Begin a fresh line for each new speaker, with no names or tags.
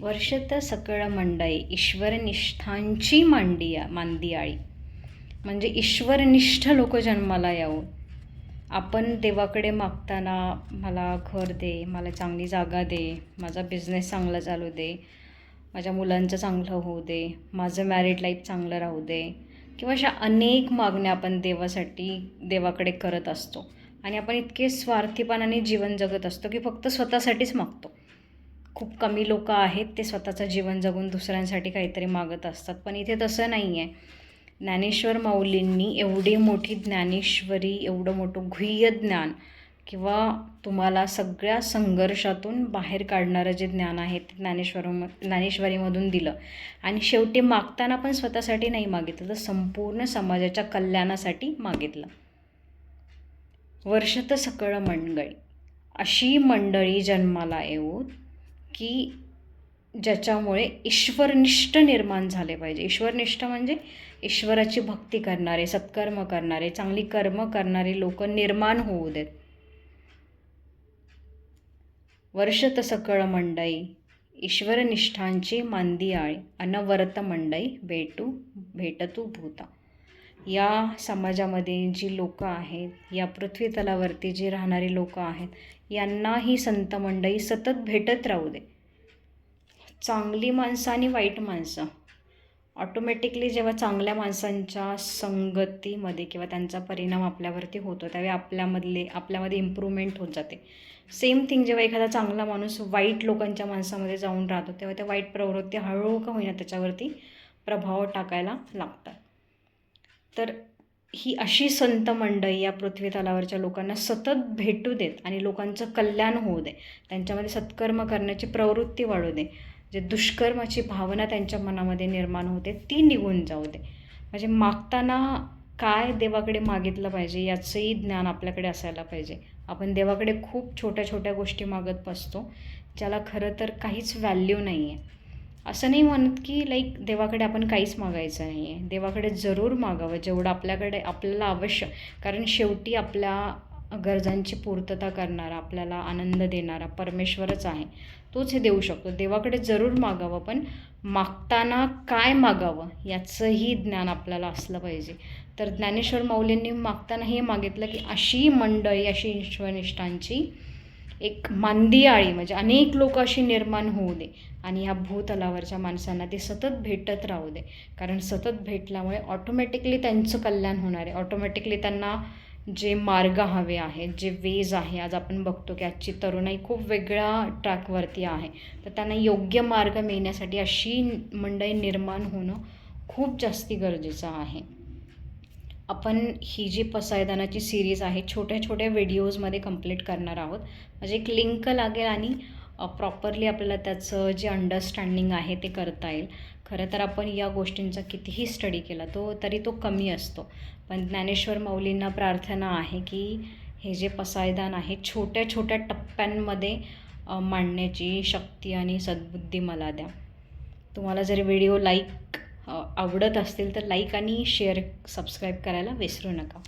वर्षत सकळ मंडई ईश्वरनिष्ठांची मांडिया मांदियाळी. म्हणजे ईश्वरनिष्ठ लोक जन्माला यावं. आपण देवाकडे मागताना मला घर दे मला चांगली जागा दे माझा बिझनेस चांगला चालू दे माझ्या मुलांचं चांगलं होऊ दे माझं मॅरिड लाईफ चांगलं राहू दे किंवा अशा अनेक मागण्या आपण देवासाठी देवाकडे करत असतो. आणि आपण इतके स्वार्थीपणाने जीवन जगत असतो की फक्त स्वतःसाठीच मागतो. खूप कमी लोक आहेत ते स्वतःचं जीवन जगून दुसऱ्यांसाठी काहीतरी मागत असतात. पण इथे तसं नाही आहे ज्ञानेश्वर माऊलींनी एवढी मोठी ज्ञानेश्वरी एवढं मोठं गुह्य ज्ञान किंवा तुम्हाला सगळ्या संघर्षातून बाहेर काढणारं जे ज्ञान आहे ते ज्ञानेश्वर ज्ञानेश्वरीमधून दिलं. आणि शेवटी मागताना पण स्वतःसाठी नाही मागितलं तर संपूर्ण समाजाच्या कल्याणासाठी मागितलं. वर्ष तर सकळ मंडळी. अशी मंडळी जन्माला येऊ की ज्याच्यामुळे ईश्वरनिष्ठ निर्माण झाले पाहिजे. ईश्वरनिष्ठ म्हणजे ईश्वराची भक्ती करणारे सत्कर्म करणारे चांगली कर्म करणारे लोक निर्माण होऊ देत. वर्षत सकळ मंडई ईश्वरनिष्ठांची मांदियाळी अनवरत मंडई भेटू भेटतू भूता. या समाजामध्ये जी लोकं आहेत या पृथ्वी तलावरती जी राहणारी लोकं आहेत यांना ही संत मंडळी सतत भेटत राहू दे. चांगली माणसं आणि वाईट माणसं. ऑटोमॅटिकली जेव्हा चांगल्या माणसांच्या संगतीमध्ये किंवा त्यांचा परिणाम आपल्यावरती होतो त्यावेळी आपल्यामधले आपल्यामध्ये इम्प्रूव्हमेंट होत जाते. सेम थिंग जेव्हा एखादा चांगला माणूस वाईट लोकांच्या माणसामध्ये जाऊन राहतो तेव्हा त्या वाईट प्रवृत्ती हळूहळू का होईना त्याच्यावरती प्रभाव टाकायला लागतात. तर ही अशी संत मंडळी या पृथ्वी तलावरच्या लोकांना सतत भेटू देत आणि लोकांचं कल्याण होऊ दे. त्यांच्यामध्ये सत्कर्म करण्याची प्रवृत्ती वाढू दे. जे दुष्कर्माची भावना त्यांच्या मनामध्ये निर्माण होते ती निघून जाऊ दे. म्हणजे मागताना काय देवाकडे मागितलं पाहिजे याचंही ज्ञान आपल्याकडे असायला पाहिजे. आपण देवाकडे खूप छोट्या छोट्या गोष्टी मागत बसतो ज्याला खरं तर काहीच व्हॅल्यू नाही आहे असं नाही म्हणत की लाईक देवाकडे आपण काहीच मागायचं नाही आहे देवाकडे जरूर मागावं जेवढं आपल्याकडे आपल्याला आवश्यक कारण शेवटी आपल्या गरजांची पूर्तता करणारा आपल्याला आनंद देणारा परमेश्वरच आहे. तोच हे देऊ शकतो. देवाकडे जरूर मागावं पण मागताना काय मागावं याचंही ज्ञान आपल्याला असलं पाहिजे. तर ज्ञानेश्वर माऊलींनी मागताना हे मागितलं की अशी मंडळी अशी ईश्वरनिष्ठांची एक मांदियाळी म्हणजे अनेक लोक अशी निर्माण होऊ दे. आणि ह्या भूतलावरच्या माणसांना ते सतत भेटत राहू दे. कारण सतत भेटल्यामुळे ऑटोमॅटिकली त्यांचं कल्याण होणार आहे. ऑटोमॅटिकली त्यांना जे मार्ग हवे आहेत जे वेज आहे आज आपण बघतो की आजची तरुणाई खूप वेगळ्या ट्रॅकवरती आहे. तर त्यांना योग्य मार्ग मिळण्यासाठी अशी मंडळी निर्माण होणं खूप जास्ती गरजेचं आहे. आपण ही जी पसायदानाची सिरीज आहे छोट्या छोट्या व्हिडिओजमध्ये कंप्लीट करणार आहोत. म्हणजे एक लिंक लागेल आणि प्रॉपरली आपल्याला त्याचं जे अंडरस्टँडिंग आहे ते करता येईल. खरं तर आपण या गोष्टींचा कितीही स्टडी केला तो तरी तो कमी असतो. पण ज्ञानेश्वर माऊलींना प्रार्थना आहे की हे जे पसायदान आहे छोट्या छोट्या टप्प्यांमध्ये मांडण्याची शक्ती आणि सद्बुद्धी मला द्या. तुम्हाला जर व्हिडिओ लाईक आवडत असतील तर लाईक आणि शेअर सबस्क्राईब करायला विसरू नका.